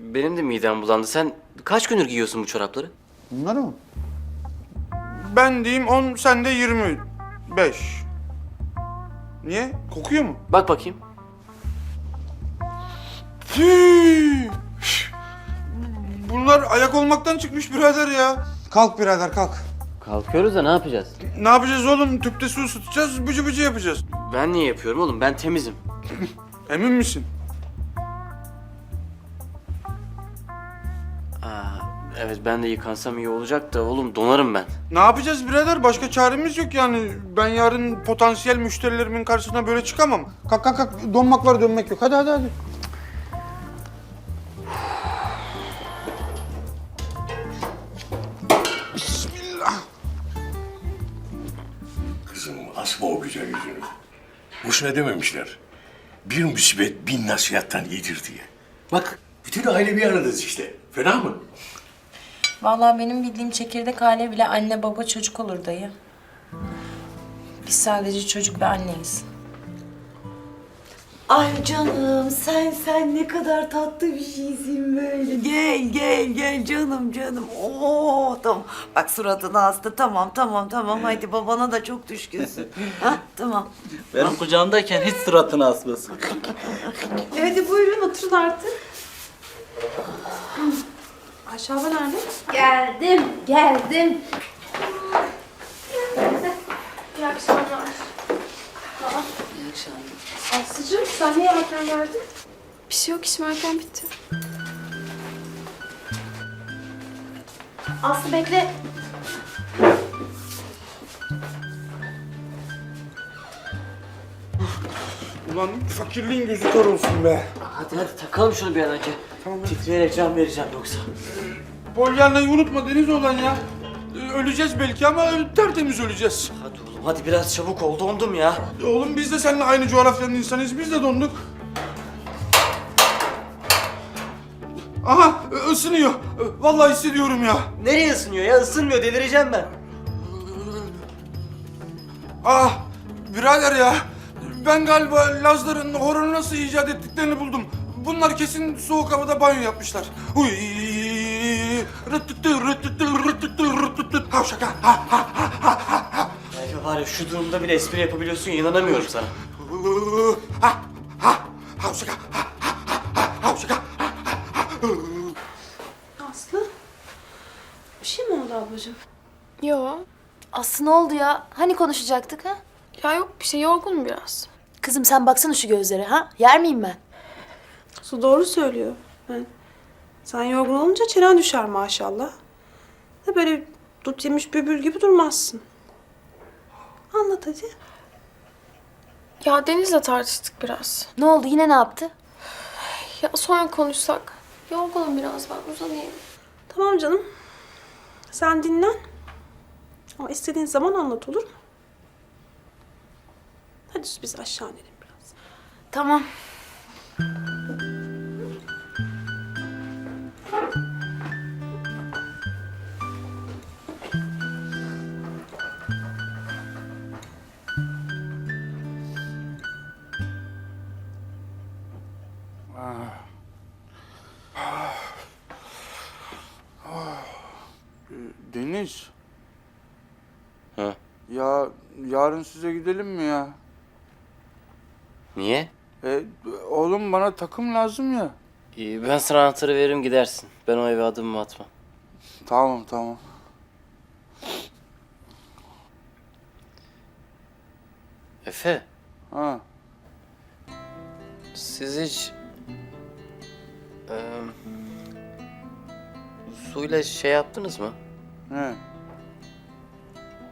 benim de midem bulandı. Sen kaç gündür giyiyorsun bu çorapları? Bunları mı? Ben diyeyim 10, sen de 25. Niye? Kokuyor mu? Bak bakayım. Tüh! Bunlar ayak olmaktan çıkmış birader ya. Kalk birader kalk. Kalkıyoruz da ne yapacağız? Ne yapacağız oğlum? Tüpte su ısıtacağız, bıcı bıcı yapacağız. Ben niye yapıyorum oğlum? Ben temizim. Emin misin? Evet ben de yıkansam iyi olacak da oğlum donarım ben. Ne yapacağız birader? Başka çaremiz yok yani. Ben yarın potansiyel müşterilerimin karşısına böyle çıkamam. Kalk kalk kalk. Donmak var dönmek yok. Hadi hadi hadi. Bismillah. Kızım asma o güzel yüzünü. Boşuna dememişler. Bir musibet bin nasihattan iyidir diye. Bak bütün aile bir aradayız işte. Fena mı? Vallahi benim bildiğim çekirdek aile bile anne baba çocuk olur dayı. Biz sadece çocuk ve anneyiz. Ay canım sen sen ne kadar tatlı bir şeysin böyle. Gel gel gel canım canım. Oo tamam. Bak suratını astı. Tamam tamam tamam. Hadi babana da çok düşkünsün. ha tamam. Benim kucağımdayken hiç suratını asmasın. Hadi buyurun oturun artık. Ayşe abla nerede? Geldim, geldim. İyi akşamlar. Aslıcığım sen niye erken geldin? Bir şey yok işim erken bitti. Aslı bekle. Ulan fakirliğin gözü kör olsun be. Hadi hadi takalım şunu bir an önce. Tamam. Titreyerek can vereceğim yoksa. Polyana'yı unutma Deniz olan ya. Ee, Öleceğiz belki ama tertemiz öleceğiz. Hadi oğlum hadi biraz çabuk ol dondum ya. Oğlum biz de seninle aynı coğrafyanın insanıyız. Biz de donduk. Aha ısınıyor. Vallahi hissediyorum ya. Nereye ısınıyor ya? Isınmıyor delireceğim ben. Ah birader ya. Ben galiba Lazların horonu nasıl icat ettiklerini buldum. Bunlar kesin soğuk havada banyo yapmışlar. Huy. Rıtıtı rıtıtı rıtıtı rıtıtı. Havşaka. Ha ha ha ha ha ha. Ay var ya şu durumda bile espri yapabiliyorsun ya, inanamıyorum sana. Ha ha. Havşaka. Ha ha ha ha. Havşaka. Aslı? Bir şey mi oldu ablacığım? Yo. Aslı ne oldu ya? Hani konuşacaktık ha? Ya yok bir şey yorgunum biraz. Kızım sen baksana şu gözlere ha? Yer miyim ben? Su doğru söylüyor. Ben, sen yorgun olunca çenen düşer maşallah. Da böyle dut yemiş bülbül gibi durmazsın. Anlat hadi. Ya Deniz'le tartıştık biraz. Ne oldu yine ne yaptı? Ya sonra konuşsak. Yorgunum biraz ben uzanayım. Tamam canım. Sen dinlen. Ama istediğin zaman anlat olur mu? Hadi biz aşağı inelim biraz. Tamam. Ya yarın size gidelim mi ya? Niye? E, oğlum bana takım lazım ya. İyi, ben sana anahtarı veririm gidersin. Ben o eve adımımı atmam. Tamam tamam. Efe, Ha. siz hiç... eee, suyla şey yaptınız mı? Ne?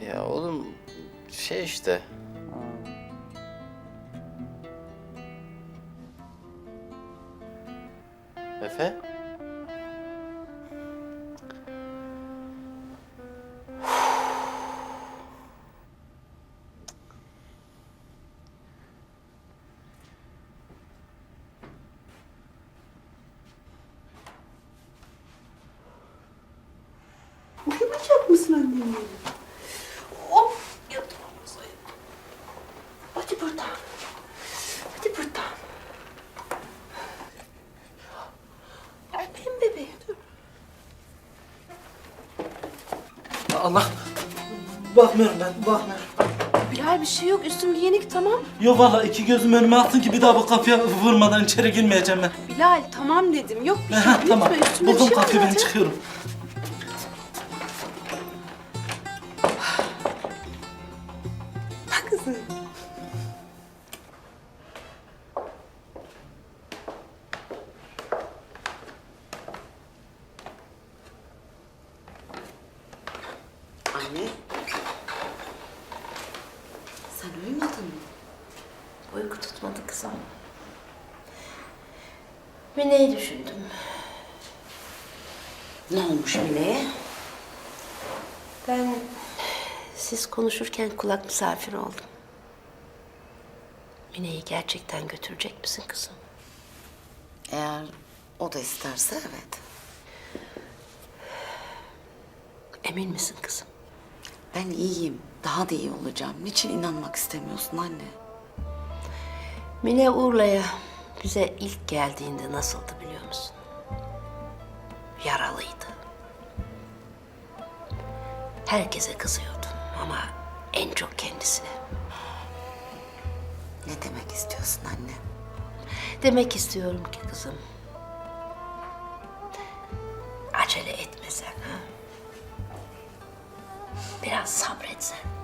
Ya oğlum şey işte. Efe? Uyumayacak mısın annem? Hop yatalım masaya. Hadi buradan. Hadi buradan. Allah. Bakmıyorum ben, bakmıyorum. Bilal bir şey yok. Üstüm giyinik tamam. Yo valla iki gözüm önüme attın ki bir daha bu kapıya vurmadan içeri girmeyeceğim ben. Bilal tamam dedim. Yok bir şey. Tamam. Lütfen üstümde bir Buldum şey var kapıyı ben zaten. çıkıyorum. Sen uyumadın mı? Uyku tutmadı kızım. Mine'yi düşündüm. Ne olmuş Mine'ye? Ben siz konuşurken kulak misafir oldum. Mine'yi gerçekten götürecek misin kızım? Eğer o da isterse evet. Emin misin kızım? Ben iyiyim. Daha da iyi olacağım. Niçin inanmak istemiyorsun anne? Mine Urla'ya bize ilk geldiğinde nasıldı biliyor musun? Yaralıydı. Herkese kızıyordu ama en çok kendisine. Ne demek istiyorsun anne? Demek istiyorum ki kızım. Acele etmesen ha. Biraz sabretsen.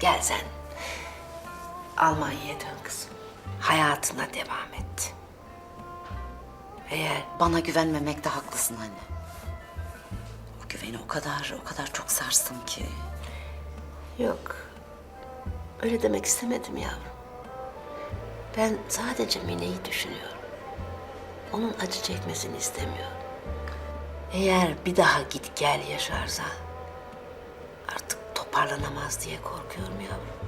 Gel sen. Almanya'ya dön kızım. Hayatına devam et. Eğer Bana güvenmemekte haklısın anne. O güveni o kadar, o kadar çok sarstım ki. Yok. Öyle demek istemedim yavrum. Ben sadece Mine'yi düşünüyorum. Onun acı çekmesini istemiyorum. Eğer bir daha git gel yaşarsa toparlanamaz diye korkuyorum yavrum.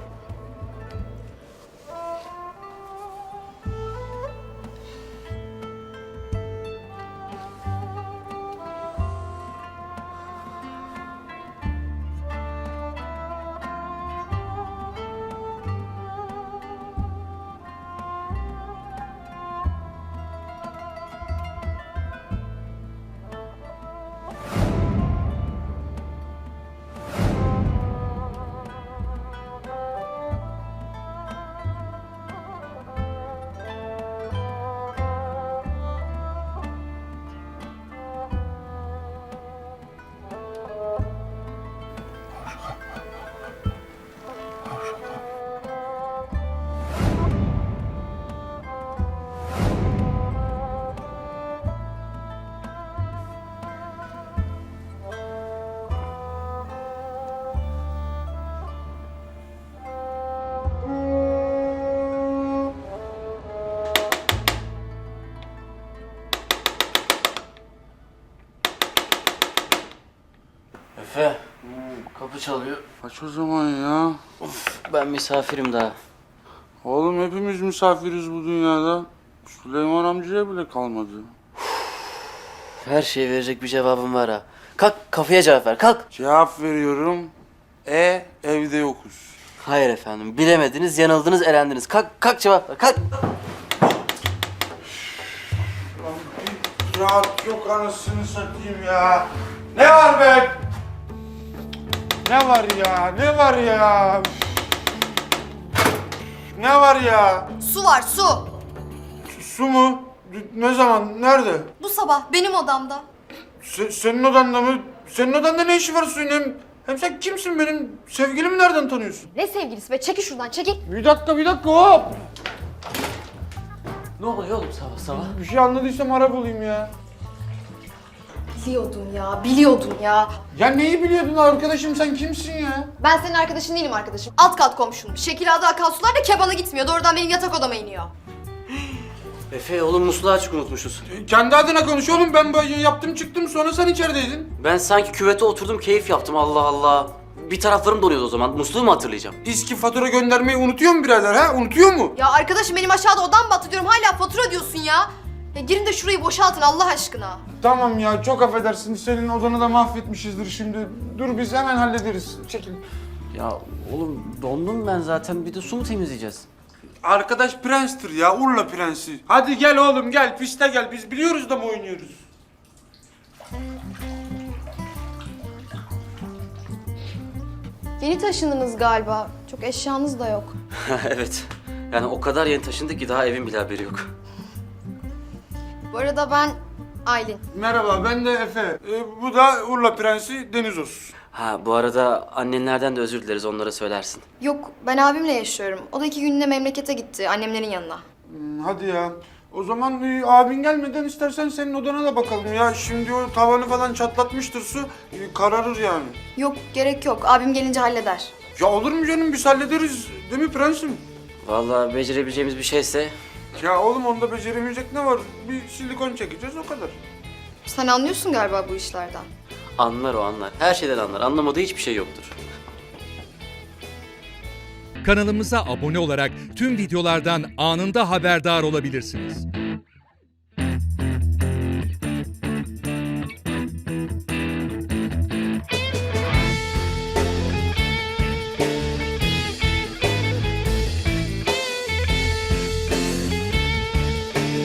Çalıyor. Aç o zaman ya. Ben misafirim daha. Oğlum hepimiz misafiriz bu dünyada. Süleyman amcaya bile kalmadı. Her şeye verecek bir cevabım var ha. Kalk kafaya cevap ver kalk. Cevap veriyorum. E evde yokuz. Hayır efendim bilemediniz yanıldınız elendiniz. Kalk kalk cevap ver kalk. Rahat yok anasını satayım ya. Ne var be? Ne var ya? Ne var ya? Ne var ya? Su var su. Su mu? Ne zaman? Nerede? Bu sabah benim odamda. Se- senin odanda mı? Senin odanda ne işi var suyun? Hem, hem sen kimsin benim? Sevgilimi nereden tanıyorsun? Ne sevgilisi be çekil şuradan çekil. Bir dakika bir dakika hop. Ne oluyor oğlum sabah sabah? Bir şey anladıysam ara bulayım ya. Biliyordum ya biliyordum ya. Ya neyi biliyordun arkadaşım sen kimsin ya? Ben senin arkadaşın değilim arkadaşım. Alt kat komşum. Şekilada akan sular da kebana gitmiyor. Doğrudan benim yatak odama iniyor. Efe oğlum musluğu açık unutmuşuz. E, Kendi adına konuş oğlum ben böyle yaptım çıktım sonra sen içerideydin. Ben sanki küvete oturdum keyif yaptım Allah Allah. Bir taraflarım donuyordu o zaman. Musluğu mu hatırlayacağım? İSKİ fatura göndermeyi unutuyor mu birader ha? Unutuyor mu? Ya arkadaşım benim aşağıda odam battı diyorum. Hala fatura diyorsun ya. Ya girin de şurayı boşaltın Allah aşkına. Tamam ya çok affedersin. Senin odanı da mahvetmişizdir şimdi. Dur biz hemen hallederiz. Çekil. Ya oğlum dondum ben zaten bir de su mu temizleyeceğiz? Arkadaş prenstir ya Urla prensi. Hadi gel oğlum gel piste gel. Biz biliyoruz da mı oynuyoruz? Yeni taşındınız galiba. Çok eşyanız da yok. evet. Yani o kadar yeni taşındık ki daha evin bile haberi yok. Bu arada ben Aylin. Merhaba ben de Efe. Ee, bu da Urla Prensi Denizos. Ha bu arada annenlerden de özür dileriz onlara söylersin. Yok ben abimle yaşıyorum. O da iki günlüğüne memlekete gitti annemlerin yanına. Hmm, Hadi ya. O zaman e, abin gelmeden istersen senin odana da bakalım ya. Şimdi o tavanı falan çatlatmıştır su. e, kararır yani. Yok gerek yok. Abim gelince halleder. Ya olur mu canım biz hallederiz. Değil mi prensim? Vallahi becerebileceğimiz bir şeyse Ya oğlum onda beceremeyecek ne var? Bir silikon çekeceğiz o kadar. Sen anlıyorsun galiba bu işlerden. anlar o anlar. Her şeyden anlar. Anlamadığı hiçbir şey yoktur. Kanalımıza abone olarak tüm videolardan anında haberdar olabilirsiniz.